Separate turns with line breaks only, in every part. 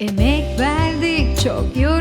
Emek verdik çok yorulduk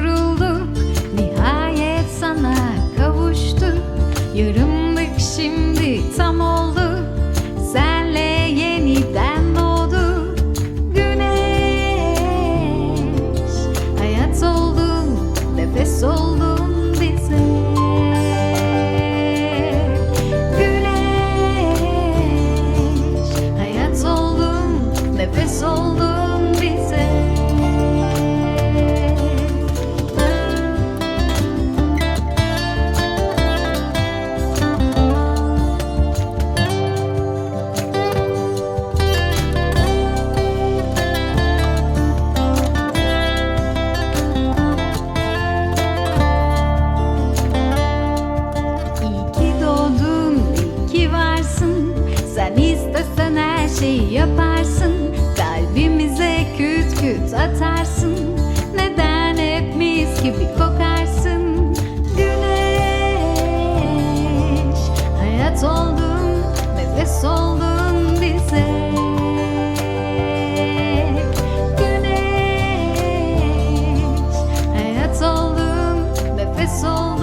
şey yaparsın. Kalbimize küt küt atarsın. Neden hep mis gibi kokarsın? Güneş Hayat oldun Nefes oldun bize. Güneş Hayat oldun Nefes oldun